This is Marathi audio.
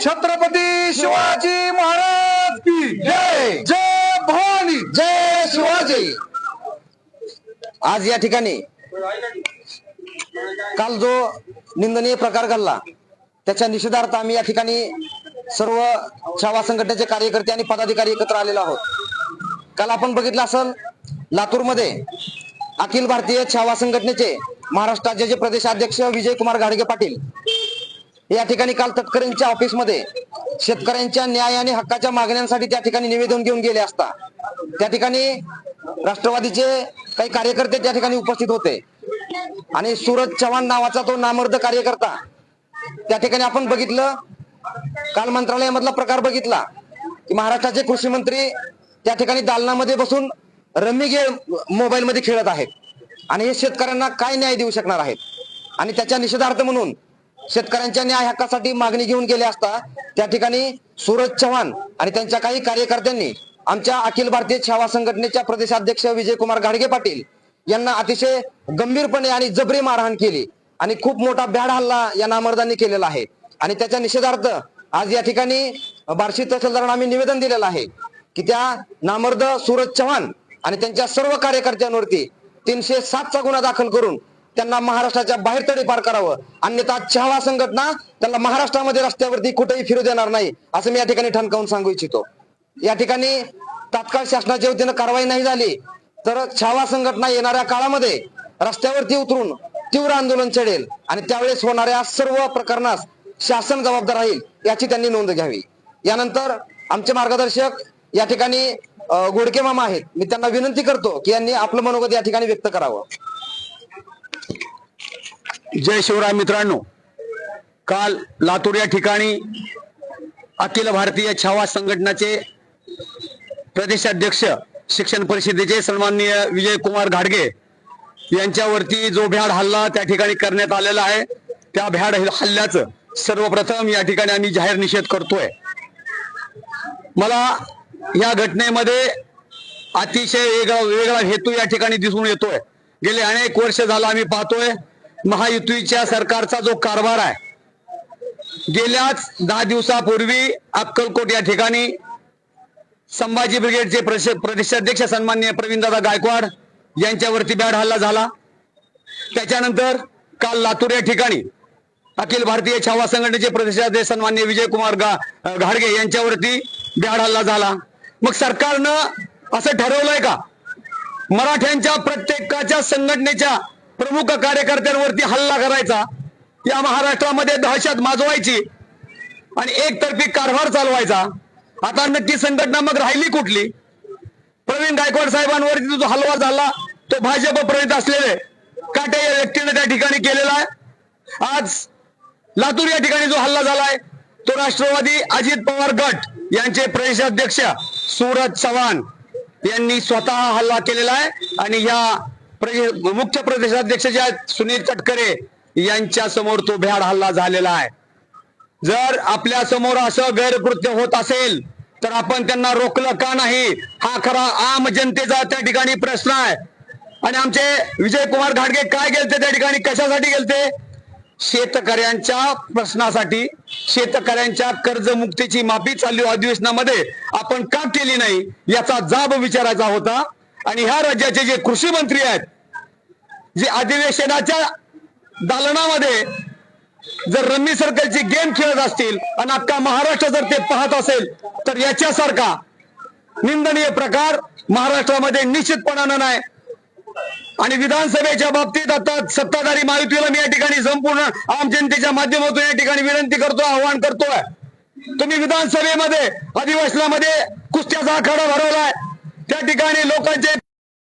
छत्रपती शिवाजी महाराज की जय. जय भवानी. जय शिवाजी. आज या ठिकाणी काल जो निंदनीय प्रकार घडला त्याच्या निषेधार्थ आम्ही या ठिकाणी सर्व छावा संघटनेचे कार्यकर्ते आणि पदाधिकारी एकत्र आलेलो आहोत. काल आपण बघितलं असेल लातूरमध्ये अखिल भारतीय छावा संघटनेचे महाराष्ट्र राज्याचे प्रदेशाध्यक्ष विजय कुमार घाडगे पाटील. या ठिकाणी काल तटकरेंच्या ऑफिसमध्ये शेतकऱ्यांच्या न्याय आणि हक्काच्या मागण्यांसाठी त्या ठिकाणी निवेदन घेऊन गेले असता. त्या ठिकाणी राष्ट्रवादीचे काही कार्यकर्ते त्या ठिकाणी उपस्थित होते. आणि सूरज चव्हाण नावाचा तो नामर्द कार्यकर्ता. त्या ठिकाणी आपण बघितलं काल मंत्रालयामधला प्रकार बघितला की महाराष्ट्राचे कृषी मंत्री त्या ठिकाणी दालनामध्ये बसून रम्मी गेम मोबाईलमध्ये खेळत आहेत. आणि हे शेतकऱ्यांना काय न्याय देऊ शकणार आहेत? आणि त्याच्या निषेधार्थ म्हणून शेतकऱ्यांच्या न्याय हक्कासाठी मागणी घेऊन गेले असता त्या ठिकाणी सूरज चव्हाण आणि त्यांच्या काही कार्यकर्त्यांनी आमच्या अखिल भारतीय छावा संघटनेच्या प्रदेशाध्यक्ष विजयकुमार घाडगे पाटील यांना अतिशय गंभीरपणे आणि जबरी मारहाण केली आणि खूप मोठा भ्याड हल्ला या नामर्दांनी केलेला आहे. आणि त्याच्या निषेधार्थ आज या ठिकाणी बार्शी तहसीलदारांना आम्ही निवेदन दिलेलं आहे की त्या नामर्द सूरज चव्हाण आणि त्यांच्या सर्व कार्यकर्त्यांवरती तीनशे सातचा गुन्हा दाखल करून त्यांना महाराष्ट्राच्या बाहेर तडीपार करावं. अन्यथा छावा संघटना त्यांना महाराष्ट्रामध्ये रस्त्यावरती कुठेही फिरू देणार नाही असं मी या ठिकाणी ठणकावून सांगू इच्छितो. या ठिकाणी तात्काळ शासनाच्या वतीनं कारवाई नाही झाली तर छावा संघटना येणाऱ्या काळामध्ये रस्त्यावरती उतरून तीव्र आंदोलन छेडेल आणि त्यावेळेस होणाऱ्या सर्व प्रकरणास शासन जबाबदार राहील याची त्यांनी नोंद घ्यावी. यानंतर आमचे मार्गदर्शक या ठिकाणी गोडके मामा आहेत. मी त्यांना विनंती करतो की यांनी आपलं मनोगत या ठिकाणी व्यक्त करावं. जय शिवराय मित्रांनो. काल लातूर या ठिकाणी अखिल भारतीय छावा संघटनाचे प्रदेशाध्यक्ष शिक्षण परिषदेचे सन्माननीय विजय कुमार घाडगे यांच्यावरती जो भ्याड हल्ला त्या ठिकाणी करण्यात आलेला आहे त्या भ्याड हल्ल्याचं सर्वप्रथम या ठिकाणी आम्ही जाहीर निषेध करतोय. मला या घटनेमध्ये अतिशय वेगळा वेगळा हेतू या ठिकाणी दिसून येतोय. गेले अनेक वर्ष झालं आम्ही पाहतोय महायुतीच्या सरकारचा जो कारभार आहे गेल्याच दहा दिवसापूर्वी अक्कलकोट या ठिकाणी संभाजी ब्रिगेडचे प्रश- प्रदेशाध्यक्ष सन्मान्य प्रवीणदादा गायकवाड यांच्यावरती बॅड हल्ला झाला. त्याच्यानंतर काल लातूर या ठिकाणी अखिल भारतीय छावा संघटनेचे प्रदेशाध्यक्ष सन्मान्य विजय कुमार गा घाडगे यांच्यावरती बॅड हल्ला झाला. मग सरकारनं असं ठरवलंय का? मराठ्यांच्या प्रत्येकाच्या संघटनेच्या प्रमुख कार्यकर्त्यांवरती हल्ला करायचा या महाराष्ट्रामध्ये दहशत माजवायची आणि एकतर्फी कारभार चालवायचा? आता नक्की संघटना मग राहिली कुठली? प्रवीण गायकवाड साहेबांवरती जो हल्ला झाला तो भाजप प्रणित असलेले काटे या व्यक्तीने त्या ठिकाणी केलेला आहे. आज लातूर या ठिकाणी जो हल्ला झालाय तो राष्ट्रवादी अजित पवार गट यांचे प्रदेशाध्यक्ष सूरज चव्हाण यांनी स्वतः हल्ला केलेला आहे. आणि या मुख्य प्रदेशाध्यक्ष जे आहेत सुनील तटकरे यांच्या समोर तो भ्याड हल्ला झालेला आहे. जर आपल्यासमोर असं गैरकृत्य होत असेल तर आपण त्यांना रोखलं का नाही? हा खरा आम जनतेचा त्या ठिकाणी प्रश्न आहे. आणि आमचे विजय कुमार घाडगे काय गेलते त्या ठिकाणी? कशासाठी गेलते? शेतकऱ्यांच्या प्रश्नासाठी शेतकऱ्यांच्या कर्जमुक्तीची माफी चालू हो अधिवेशनामध्ये आपण का केली नाही याचा जाब विचारायचा होता. आणि ह्या राज्याचे जे कृषी मंत्री आहेत जे अधिवेशनाच्या दालनामध्ये जर रम्मी सर्कलची गेम खेळत असतील आणि अख्खा महाराष्ट्र जर ते पाहत असेल तर याच्यासारखा निंदनीय प्रकार महाराष्ट्रामध्ये निश्चितपणानं नाही. आणि विधानसभेच्या बाबतीत आता सत्ताधारी महायुतीला मी या ठिकाणी संपूर्ण आम जनतेच्या माध्यमातून या ठिकाणी विनंती करतोय आव्हान करतोय. तुम्ही विधानसभेमध्ये अधिवेशनामध्ये कुस्त्याचा आखाडा भरवलाय. त्या ठिकाणी लोकांचे